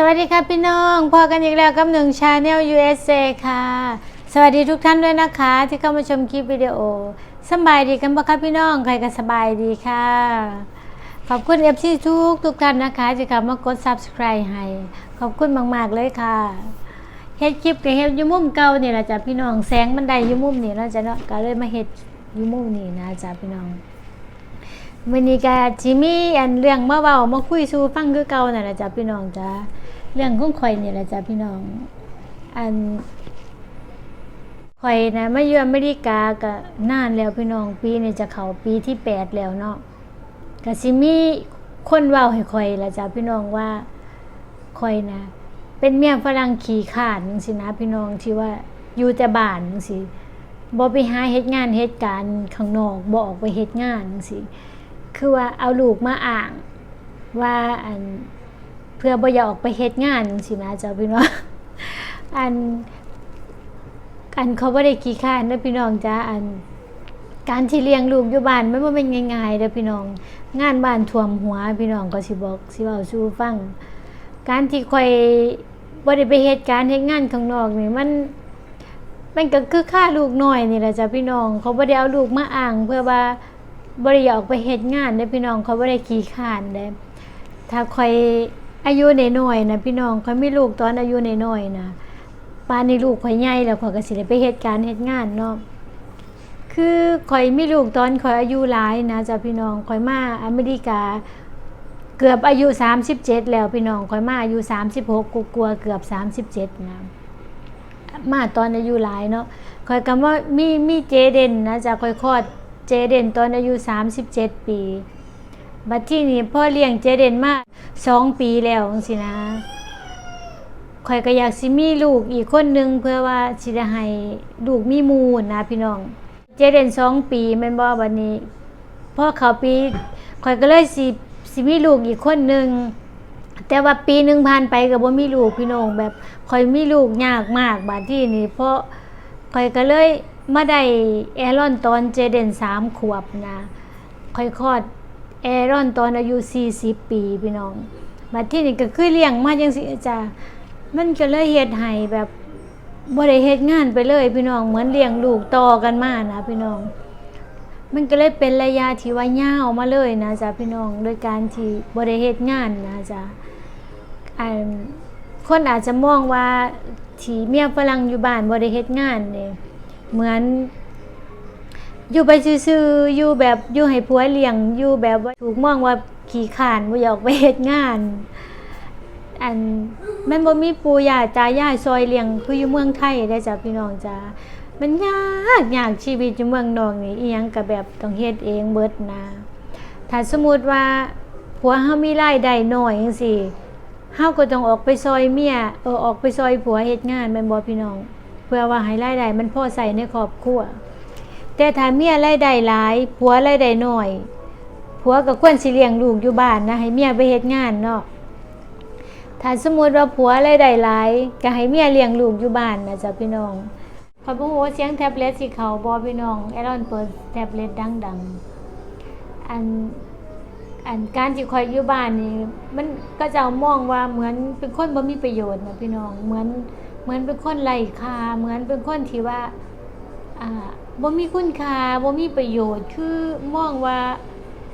สวัสดีค่ะพี่น้องพอกันอีกแล้วกับหนึ่งชาแนล USA ค่ะ สวัสดีทุกท่านด้วยนะคะ ที่เข้ามาชมคลิปวิดีโอสบายดีกันปะคะพี่น้องใครก็สบายดีค่ะ ขอบคุณ FC ทุกทุกท่านนะคะที่เข้ามากด Subscribe ให้ ขอบคุณมาก ๆ เลยค่ะเฮ็ดคลิปกับเฮ็ดยูมุมเก่านี่แหละจ้ะพี่น้องแสงมันไดยูมุมนี่เนาะจ้ะเนาะก็เลยมาเฮ็ดยูมุมนี่นะจ้ะพี่น้องมื้อนี้ก็สิมี่อันเรื่องมาเว้ามาคุยสู่ฟังคือเก่านั่นแหละจ้ะพี่น้องจ้ะ เรื่องของข่อยนี่แหละจ้ะพี่น้อง อันข่อยนะมาอยู่อเมริกาก็นานแล้วพี่น้องปีนี้จะเข้าปีที่แปดแล้วเนาะก็สิมีคนเว้าให้ข่อยละจ้ะพี่น้องว่าข่อยนะ เป็นเมียฝรั่งขี้ขาดจังซี่นะพี่น้องที่ว่าอยู่แต่บ้านจังซี่บ่ไปหาเฮ็ดงานเฮ็ดการข้างนอกบ่ออกไปเฮ็ดงานจังซี่คือว่าเอาลูกมาอ่าง ว่าอัน เพื่อบ่อยากออกไปเฮ็ดงานสินะเจ้าพี่น้องอันอันเขาบ่ได้ขี้ข้านเด้อพี่น้องจ้าอัน การที่เลี้ยงลูกอยู่บ้านมันบ่เป็นง่ายๆเด้อพี่น้อง งานบ้านท่วมหัวพี่น้องก็สิบอกสิเว้าสู่ฟัง การที่ข่อยบ่ได้ไปเฮ็ดการเฮ็ดงานข้างนอกนี่มันมันก็คือค่าลูกน้อยนี่แหละจ้ะพี่น้อง เขาบ่ได้เอาลูกมาอ้าง เพื่อว่าบ่ได้อยากออกไปเฮ็ดงานเด้อพี่น้องเขาบ่ได้ขี้ข้านเด้ถ้าข่อย อายุนน้อยๆนะพี่น้องข่อยมีลูกตอนอายุนน้อยๆนะป่านนี้ลูกข่อยใหญ่แล้วข่อยก็สิได้ไปเฮ็ดการเฮ็ดงานเนาะคือข่อยมีลูกตอนข่อยอายุหลายนะจ้ะพี่น้องข่อยมาอเมริกา เกือบอายุ 37 แล้วพี่น้องข่อยมาอายุ 36กลัวเกือบ 37นะมาตอนอายุหลายเนาะคอยกำว่ามีมีเจเดนนะจะคอยคลอดเจเดนตอนอายุ 37 ปี บัดที่นี่พ่อเลี้ยงเจเดนมาสองปีแล้วจังซี่นะคอยก็อยากสิมีลูกอีกคนนึงเพื่อว่าสิได้ให้ลูกมีมูลนะพี่น้อง เจเดนสองปีแม่นบ่บัดนี้พ่อเขาปีคอยก็เลยสิสิมีลูกอีกคนนึงแต่ว่าปีหนึ่งผ่านไปก็บ่มีลูกพี่น้องแบบคอยมีลูกยากมากบาดที่นี่เพราะคอยก็เลยมาได้แอรอนตอนเจเดนสามขวบนะคอยคลอด แอรอนตอนอายุ 40 ปีพี่น้องบาดที่นี่ก็คือเลี้ยงมาจังซี่จ้ะมันก็เลยเฮ็ดให้แบบบ่ได้เฮ็ดงานไปเลย พี่น้องเหมือนเลี้ยงลูกต่อกันมานะพี่น้อง มันก็เลยเป็นระยะที่ว่ายาวมาเลยนะจ๊ะพี่น้องโดยการที่บ่ได้เฮ็ดงานนะจ๊ะคนอาจจะมองว่าที่เมียฝรั่งอยู่บ้านบ่ได้เฮ็ดงานเนี่ยเหมือน อยู่ไปซื่อๆอยู่แบบอยู่ให้ผัวเลี้ยงอยู่แบบว่าถูกมองว่าขี้ขาดบ่อยากไปเฮ็ดงาน อันมันบ่มีปู่ย่าตายายซอยเลี้ยงคืออยู่เมืองไทยได้จ้ะพี่น้องจ้ามันยากยากชีวิตอยู่เมืองนอกนี่อีหยังก็แบบต้องเฮ็ดเองเบิดนะถ้าสมมุติว่าผัวเฮามีรายได้น้อยจังซี่เฮาก็ต้องออกไปซอยเมียเออออกไปซอยผัวเฮ็ดงานแม่นบ่พี่น้อง เพื่อว่าให้รายได้มันพอใช้ในครอบครัว แต่ถ้าเมียรายได้หลายผัวรายได้น้อยผัวก็ควรสิเลี้ยงลูกอยู่บ้านนะให้เมียไปเฮ็ดงานเนาะถ้าสมมติว่าผัวรายได้หลายก็ให้เมียเลี้ยงลูกอยู่บ้านนะจ๊ะพี่น้องขอยบ่ฮู้ว่าเสียงแท็บเล็ตสิเขาบ่พี่น้องแอรอนเปิดแท็บเล็ตดังๆอันอันการที่คอยอยู่บ้านนี่มันก็จะมองว่าเหมือนเป็นคนบ่มีประโยชน์นะพี่น้องเหมือนเหมือนเป็นคนไร้ค่าเหมือนเป็นคนที่ว่าอ่า บ่มีคุณค่าบ่มีประโยชน์ คือมองว่า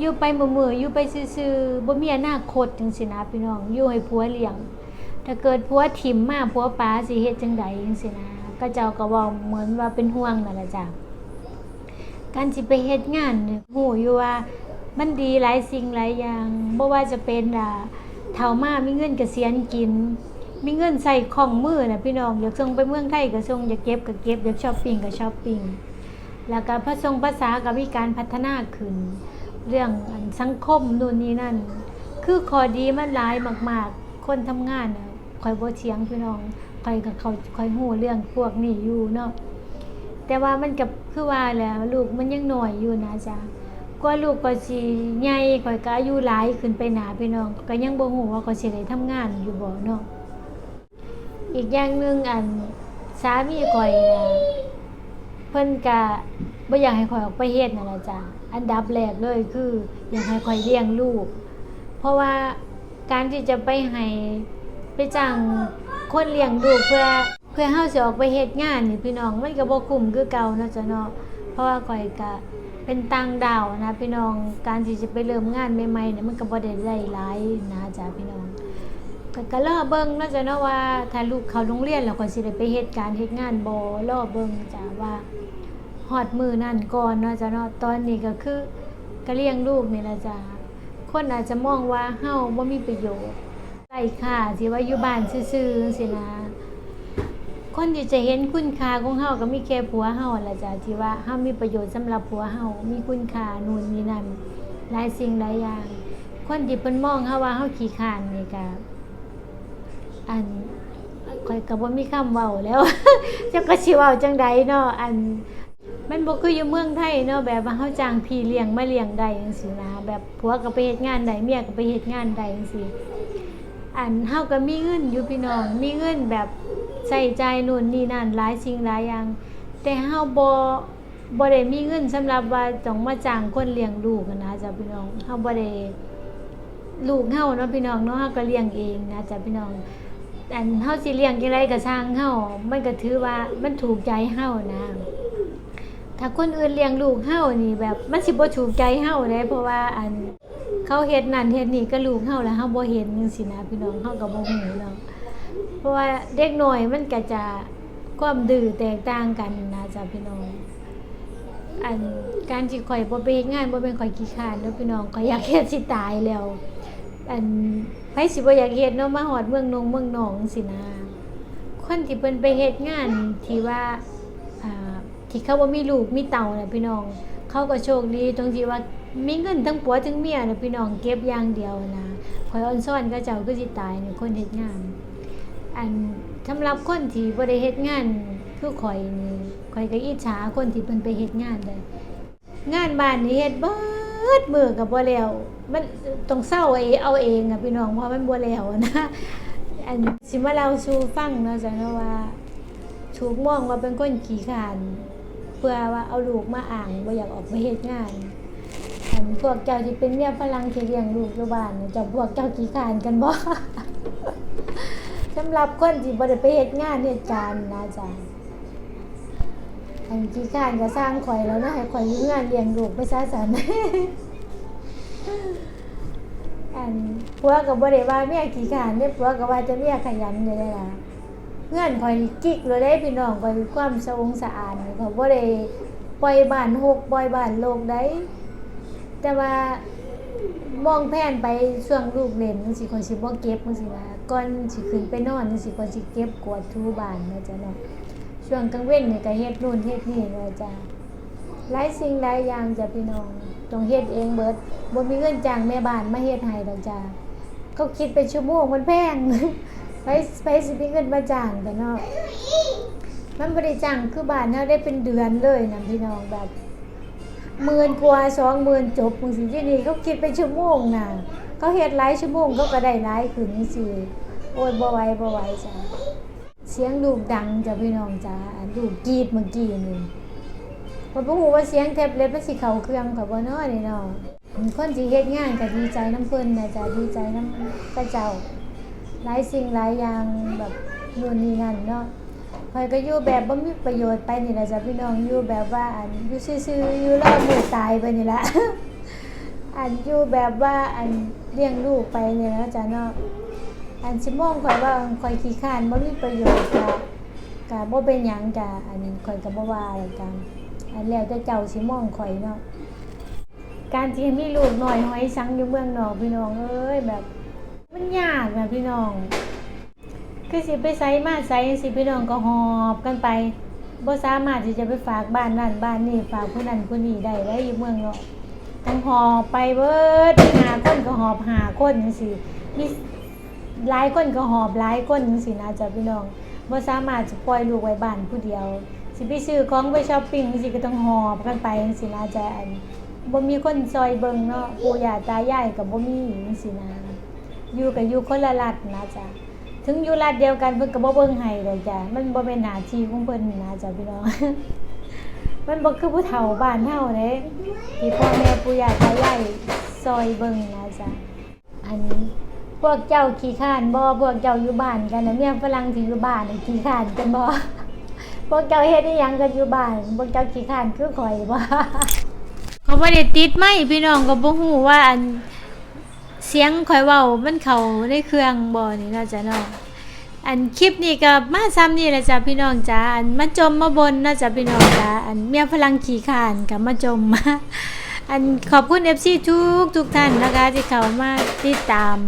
อยู่ไปมื้อๆอยู่ไปซื่อๆบ่มีอนาคตจังซี่นะพี่น้องอยู่ให้ผัวเลี้ยง ถ้าเกิดผัวถิ่มมาผัวป๋าสิเฮ็ดจังใดจังซี่นะก็เจ้าก็เว้าเหมือนว่าเป็นห่วงนั่นแหละจ้ะการสิไปเฮ็ดงานเนี่ยฮู้อยู่ว่ามันดีหลายสิ่งหลายอย่างบ่ว่าจะเป็นอ่าเฒ่ามามีเงินเกษียณกิน มีเงินใส่ของมือน่ะพี่น้องอยากส่งไปเมืองไทยก็ส่งอยากเก็บก็เก็บอยากช้อปปิ้งก็ช้อปปิ้ง แล้วก็ภาษาภาษาก็มีการพัฒนาขึ้น เรื่องสังคมนู่นนี่นั่น คือข้อดีมันหลายมาก ๆ คนทำงานนะคอยบ่เถียงพี่น้องคอยก็เขาคอยฮู้เรื่องพวกนี้อยู่เนาะแต่ว่ามันกับคือว่าแหล้วลูกมันยังหน้อยอยู่นะจ๊ะกว่าลูกก็สิใหญ่ข่อยก็อายุหลายขึ้นไปหนาพี่น้อง ก็ยังบ่ฮู้ว่าเขาสิได้ทำงานอยู่บ่เนาะอีกอย่างหนึ่งอันสามีข่อยนะ เพิ่นก็บ่อยากให้ข่อยออกไปเฮ็ดนั่นล่ะจ้ะอันดับแรกเลยคืออยากให้ข่อยเลี้ยงลูก เพราะว่าการที่จะไปให้ไปจ้างคนเลี้ยงดูกเพื่อเพื่อเฮาสิออกไปเฮ็ดงานนี่พี่น้องมันก็บ่คุ้มคือเก่าเนาะจ้ะเนาะเพราะว่าข่อยก็เป็นต่างดาวนะพี่น้องการที่จะไปเริ่มงานใหม่ๆเนี่ยมันก็บ่ได้ได้หลายนะจ้ะพี่น้อง ก็ก็รอเบิ่งเนาะจ้ะเนาะว่าถ้าลูกเขาโรงเรียนแล้วก็สิได้ไปเฮ็ดการเฮ็ดงานบ่รอเบิ่งจ้ะว่าฮอดมือนั่นก่อนเนาะจ้ะเนาะตอนนี้ก็คือก็เลี้ยงลูกนี่ล่ะจ้ะคนอาจจะมองว่าเฮาบ่มีประโยชน์ไร้ค่าสิว่าอยู่บ้านซื่อๆจังซี่นะคนที่จะเห็นคุณค่าของเฮาก็มีแค่ผัวเฮาล่ะจ้ะที่ว่าเฮามีประโยชน์สำหรับผัวเฮามีคุณค่านู่นนี่นั่นหลายสิ่งหลายอย่าง คนที่เพิ่นมองเฮาว่าเฮาขี้คร้านนี่ก็ อันข่อยก็บ่มีคำเว้าแล้ว เจ้าก็สิเว้าจังใดเนาะอัน มันบ่คืออยู่เมืองไทยเนาะแบบว่าเฮาจ้างพี่เลี้ยงมาเลี้ยงได้จังซี่นะแบบผัวก็ไปเฮ็ดงานใดเมียก็ไปเฮ็ดงานใดจังซี่อันเฮาก็มีเงินอยู่พี่น้อง มีเงินแบบใช้จ่ายนู่นนี่นั่นหลายสิ่งหลายอย่าง แต่เฮาบ่บ่ได้มีเงินสำหรับว่าต้องมาจ้างคนเลี้ยงลูกนะจ้ะพี่น้องเฮาบ่ได้ลูกเฮาเนาะพี่น้องเนาะเฮาก็เลี้ยงเองนะจ๊ะพี่น้อง อันเฮาสิเลี้ยงจังไดก็ช่างเฮามันก็ถือว่ามันถูกใจเฮานะถ้าคนอื่นเลี้ยงลูกเฮานี่แบบมันสิบ่ถูกใจเฮาเด้เพราะว่าอันเขาเฮ็ดนั่นเฮ็ดนี่กับลูกเฮาแล้วเฮาบ่เห็นจังซี่นะพี่น้องเฮาก็บ่ฮู้เนาะเพราะว่าเด็กน้อยมันก็จะความดื้อแตกต่างกันนะจ๊ะพี่น้องอันการที่ข่อยบ่ไปเฮ็ดงานบ่เป็นข่อยขี้คร้านเด้อพี่น้องข่อยอยากเฮ็ดสิตายแล้ว อันไผสิบ่อยากเฮ็ดเนาะมาฮอดเมืองนงเมืองหนองสินะคนที่เพิ่นไปเฮ็ดงานที่ว่าอ่าที่เขาบ่มีลูกมีเต้าน่ะพี่น้อง เขาก็โชคดีตรงที่ว่ามีเงินทั้งผัวทั้งเมียน่ะพี่น้องเก็บอย่างเดียวนะข่อยอ่อนซ้อนเขาเจ้าคือสิตายนี่คนเฮ็ดงาน อันสำหรับคนที่บ่ได้เฮ็ดงานคือข่อยนี่ข่อยก็อิจฉาคนที่เพิ่นไปเฮ็ดงานได้งานบ้านนี่เฮ็ดบิ ดมือก็บ่แล้ว มันต้องเศร้าเอเอาเองอะพี่น้องเพราะมันบ่แล้วนะอันสิมาเล่าสูฟังเนาะจ้ะเนาะว่าถูกมองว่าเป็นคนขี้ขาดเพื่อว่าเอาลูกมาอ่างบ่อยากออกไปเฮ็ดงานอันพวกเจ้าที่เป็นเมียฝรั่งที่เลี้ยงลูกอยู่บ้านเจ้าพวกเจ้าขี้ขาดกันบ่สำหรับคนที่บ่ได้ไปเฮ็ดงานเฮ็ดการนะจ๊ะ อันขี้ขานก็สร้างข่อยแล้วนะให้ข่อยอยู่งานเลี้ยงลูกไปซะสันอันผัวก็บ่ได้ว่าเมียขี้ข้านเด้ผัวก็ว่าจะเมียขยันเด้ล่ะเงื่อนข่อยกิ๊กเลยได้พี่น้องข่อยมีความสะองสะอาดนี่ข่อยบ่ได้ปล่อยบ้านหกปล่อยบ้านโลกได้แต่ว่ามองแผนไปช่วงลูกเล่นจังซี่ข่อยสิบ่เก็บจังซี่นะก่อนสิขึ้นไปนอนจังซี่ข่อยสิเก็บกวาดถูบ้านนาะจ้ะเนาะ ช่วงกลางเว้นเนี่ยก็เฮ็ดนู่นเฮ็ดนี่เลยจ้าหลายสิ่งหลายอย่างจ้ะพี่น้องต้องเฮ็ดเองเบิดบ่มีเงินจ้างแม่บ้านมาเฮ็ดให้ดอกจ้าเขาคิดเป็นชั่วโมงมันแพงไปไปสิมีเงินมาจ้างแต่เนาะมันบ่ได้จ้างคือบ้านเฮาได้เป็นเดือนเลยนะพี่น้องแบบหมื่นกว่า20,000จบจังซี่ที่นี่เขาคิดเป็นชั่วโมงน่ะเขาเฮ็ดหลายชั่วโมงเขาก็ได้หลายขึ้นจังซี่โอ้ยบ่ไหวบ่ไหวจ้า เสียงลูกดังจ้ะพี่น้องจ้าอันลูกกรีดเมื่อกี้นี่ผมบ่ฮู้ว่าเสียงแท็บเล็ตมันสิเข้าเครื่องเขาบ่เนาะนี่เนาะคนสิเฮ็ดงานก็ดีใจน้ำเพิ่นนะจ้ะดีใจน้ำพระเจ้า หลายสิ่งหลายอย่างแบบนู่นนี่นั่นเนาะข่อยก็อยู่แบบบ่มีประโยชน์ไปนี่ล่ะจ้ะพี่น้องอยู่แบบว่าอันอยู่ซื่อๆอยู่รอมือตายไปนี่ละอันอยู่แบบว่าอันเลี้ยงลูกไปนี่นะจ้ะเนาะ อันสิมองข่อยว่าข่อยขี้ข้านบ่มีประโยชน์กะกะบ่เป็นหยังกะอันนี้ข่อยก็บ่ว่าอะไรกันอันแล้วแต่เจ้าสิมองข่อยเนาะการที่มีลูกน้อยหอยสังอยู่เมืองนอกพี่น้องเอ้ยแบบ มันยากนะพี่น้อง คือสิไปไสมาไสสิพี่น้องก็หอบกันไปบ่สามารถที่จะไปฝากบ้านนั่นบ้านนี่ฝากผู้นั้นผู้นี้ได้ได้อยู่เมืองเนาะต้องหอบไปเบิดหาคนก็หอบหาคนจังซี่มี หลายคนก็หอบหลายคนจังซี่นะจ๊ะพี่น้องบ่สามารถจะปล่อยลูกไว้บ้านผู้เดียว สิไปซื้อของไปช้อปปิ้งจังซี่ก็ต้องหอบกันไปจังซี่นะจ๊ะอันบ่มีคนซอยเบิ่งเนาะปู่ย่าตายายก็บ่มีจังซี่นะอยู่ก็อยู่คนละรัฐนะจ๊ะถึงอยู่รัฐเดียวกันเพิ่นก็บ่เบิ่งให้ดอกจ้ะมันบ่เป็นหน้าที่ของเพิ่นนะจ๊ะพี่น้องมันบ่คือผู้เฒ่าบ้านเฮาเด้ที่พ่อแม่ปู่ย่าตายายซอยเบิ่งนะจ๊ะ พวกเจ้าขี้ข้านบ่พวกเจ้าอยู่บ้านกันนะเมียฝรั่งที่อยู่บ้านน่ะขี้ข้านกันบ่พวกเจ้าเฮ็ดอีหยังกันอยู่บ้าน พวกเจ้าขี้ข้านคือข่อยบ่เขาบ่ได้ติดไม้พี่น้องก็บ่ฮู้ว่าอันเสียงข่อยเว้ามันเข้าในเครื่องบ่นี่เนาะจ้ะเนาะอันคลิปนี้ก็มาซ้ำนี่แหละจ้ะพี่น้องจ้าอันมาจมมาบนเนาะจ้ะพี่น้องจ้าอันเมียฝรั่งขี้ข้านก็มาจมมาอันขอบคุณ FC ทุกทุกท่านนะคะที่เข้ามาติดตาม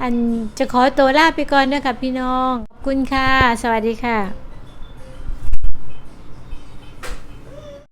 อันจะขอตัวลาไปก่อนนะคะพี่น้องขอบคุณค่ะ สวัสดีค่ะ